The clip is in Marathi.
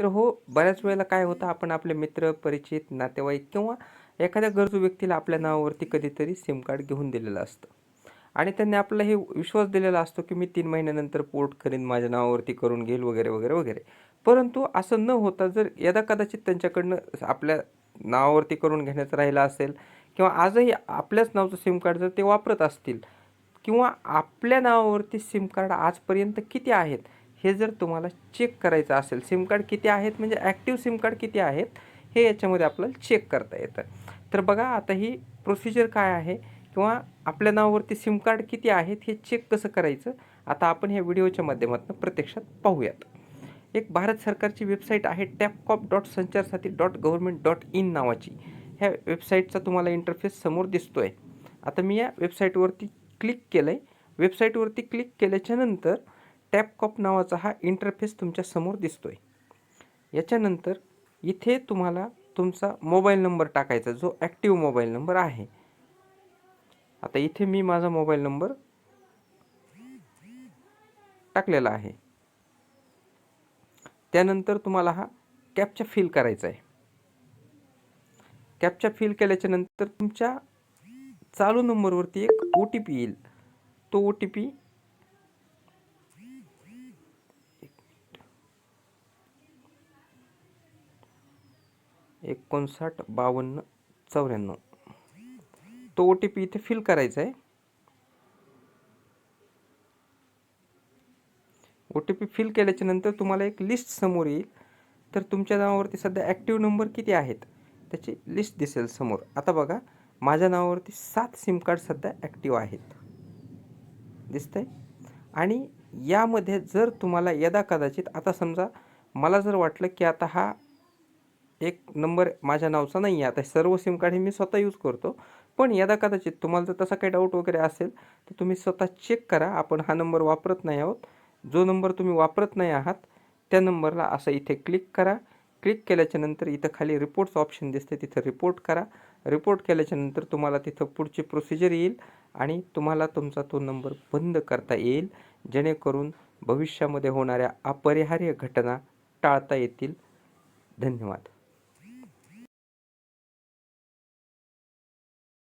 तर हो बऱ्याच वेळेला काय होतं आपण आपले मित्र परिचित नातेवाईक किंवा एखाद्या गरजू व्यक्तीला आपल्या नावावरती कधीतरी सिम कार्ड घेऊन दिलेलं असतं. आणि त्यांनी आपला हे विश्वास दिलेला असतो की मी तीन महिन्यानंतर पोर्ट करीन माझ्या नावावरती करून घेईल वगैरे वगैरे वगैरे. परंतु असं न होता जर यदा कदाचित त्यांच्याकडनं आपल्या नावावरती करून घेण्याचं राहिलं असेल किंवा आजही आपल्याच नावचं सिम कार्ड जर ते वापरत असतील किंवा आपल्या नावावरती सिम कार्ड आजपर्यंत किती आहेत हे जर तुम्हाला चेक करायचं असेल सिम कार्ड किती आहेत म्हणजे ॲक्टिव्ह सिम कार्ड किती आहेत हे याच्यामध्ये आपल्याला चेक करता येतं. तर बघा आता ही प्रोसिजर काय आहे किंवा आपल्या नावावरती सिम कार्ड किती आहेत हे चेक कसं करायचं आता आपण ह्या व्हिडिओच्या माध्यमातून प्रत्यक्षात पाहूयात. एक भारत सरकारची वेबसाईट आहे TAFCOP dot Sancharsaathi dot government dot in नावाची. ह्या वेबसाईटचा तुम्हाला इंटरफेस समोर दिसतो आहे आता मी या वेबसाईटवरती क्लिक केलं आहे वेबसाईटवरती क्लिक केल्याच्यानंतर टॅपकॉप नावाचा हा इंटरफेस तुमच्यासमोर दिसतो आहे याच्यानंतर इथे तुम्हाला तुमचा मोबाईल नंबर टाकायचा जो ॲक्टिव्ह मोबाईल नंबर आहे. आता इथे मी माझा मोबाईल नंबर टाकलेला आहे. त्यानंतर तुम्हाला हा कॅपचा फिल करायचा आहे. कॅपचा फिल केल्याच्यानंतर तुमच्या चालू नंबरवरती एक ओ टी पी येईल. तो ओ टी पी एकोणसाठ बावन्न चौऱ्याण्णव. तो ओ टी पी इथे फिल करायचा आहे. ओ टी पी फिल केल्याच्यानंतर तुम्हाला एक लिस्ट समोर येईल. तर तुमच्या नावावरती सध्या ॲक्टिव्ह नंबर किती आहेत? त्याची लिस्ट दिसेल समोर. आता बघा माझ्या नावावरती सात सिम कार्ड सध्या ॲक्टिव्ह आहेत. दिसतंय? आणि यामध्ये जर तुम्हाला यदा कदाचित आता समजा मला जर वाटलं की आता हा एक नंबर माझ्या नावचा नाही आहे. आता सर्व सिम कार्ड हे मी स्वतः यूज करतो. पण यदा कदाचित तुम्हाला जर तसा काही डाऊट वगैरे असेल तर तुम्ही स्वतः चेक करा. आपण हा नंबर वापरत नाही आहोत. जो नंबर तुम्ही वापरत नाही आहात त्या नंबरला असं इथे क्लिक करा. क्लिक केल्याच्यानंतर इथं खाली रिपोर्टचं ऑप्शन दिसते तिथं रिपोर्ट करा. रिपोर्ट केल्याच्यानंतर तुम्हाला तिथं पुढची प्रोसिजर येईल आणि तुम्हाला तुमचा तो नंबर बंद करता येईल. जेणेकरून भविष्यामध्ये होणाऱ्या अपरिहार्य घटना टाळता येतील. धन्यवाद.